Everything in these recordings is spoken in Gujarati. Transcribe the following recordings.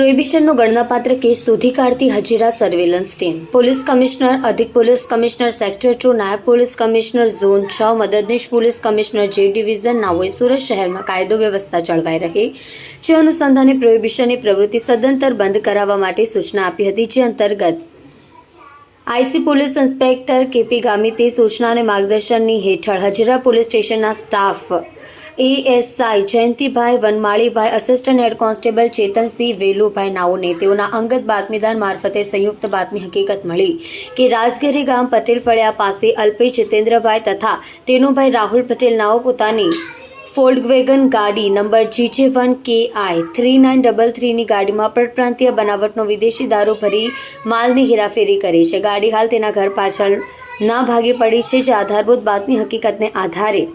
પ્રોહિબિશનનો ગણનાપાત્ર કેસ શોધી કાઢતી Hazira surveillance team police commissioner, અધિક પોલીસ કમિશનર સેક્ટર ટુ નાયબ પોલીસ કમિશનર ઝોન છ, મદદનીશ પોલીસ કમિશનર જે ડિવિઝન નાઓએ સુરત શહેરમાં કાયદો વ્યવસ્થા જળવાઈ રહે. જે અનુસંધાને પ્રોહિબિશનની પ્રવૃત્તિ સદંતર બંધ કરાવવા માટે સૂચના આપી હતી, જે અંતર્ગત આઈસી પોલીસ ઇન્સ્પેક્ટર કેપી ગામિતે સૂચના અને માર્ગદર્શનની હેઠળ હજીરા પોલીસ સ્ટેશનના staff ASI Jayantibhai Vanmalibhai assistant head constable Chetansinh Velubhai નાઓને તેઓના અંગત બાતમીદાર મારફતે સંયુક્ત બાતમી હકીકત મળી કે રાજગીરી ગામ પટેલ ફળિયા પાસે અલ્પેશ જીતેન્દ્રભાઈ તથા તેનો ભાઈ રાહુલ પટેલ નાઓ પોતાની ફોલ્ડવેગન ગાડી number GJ one K I three nine double થ્રીની ગાડીમાં પરપ્રાંતીય બનાવટનો વિદેશી દારૂ ભરી માલની હેરાફેરી કરી છે. ગાડી હાલ તેના ઘર પાછળ ના ભાગી પડી છે. જે આધારભૂત બાતમી હકીકતને આધારે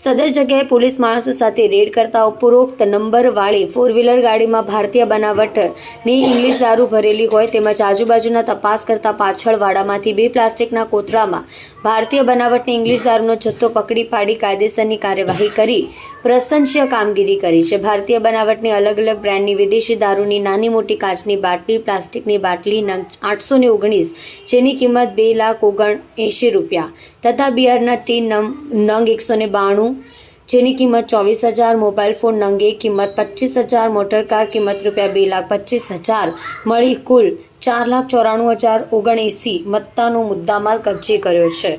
સદર જગ્યાએ પોલીસ માણસો સાથે રેડ કરતા ઉપરોક્ત નંબરવાળી ફોર વ્હીલર ગાડીમાં ભારતીય બનાવટની ઇંગ્લિશ દારૂ ભરેલી હોય તેમજ આજુબાજુના તપાસ કરતા પાછળ વાડામાંથી બે પ્લાસ્ટિકના કોથળામાં ભારતીય બનાવટની ઇંગ્લિશ દારૂનો જથ્થો પકડી પાડી કાયદેસરની કાર્યવાહી કરી પ્રશંસ્ય કામગીરી કરી છે. ભારતીય બનાવટની અલગ અલગ બ્રાન્ડની વિદેશી દારૂની નાની મોટી કાચની બાટલી, પ્લાસ્ટિકની બાટલી, નંગ આઠસો ને ઓગણીસ, જેની કિંમત બે લાખ ઓગણ એંશી રૂપિયા, તથા બિયરના ટી નંગ એકસો ને બાણું જેની કિંમત ચોવીસ હજાર, મોબાઈલ ફોન નંગે કિંમત પચીસ હજાર મોટરકાર કિંમત રૂપિયા બે લાખ પચીસ હજાર મળી કુલ ચાર લાખ ચોરાણું હજાર ઓગણએંસી મત્તાનો મુદ્દામાલ કબજે કર્યો છે.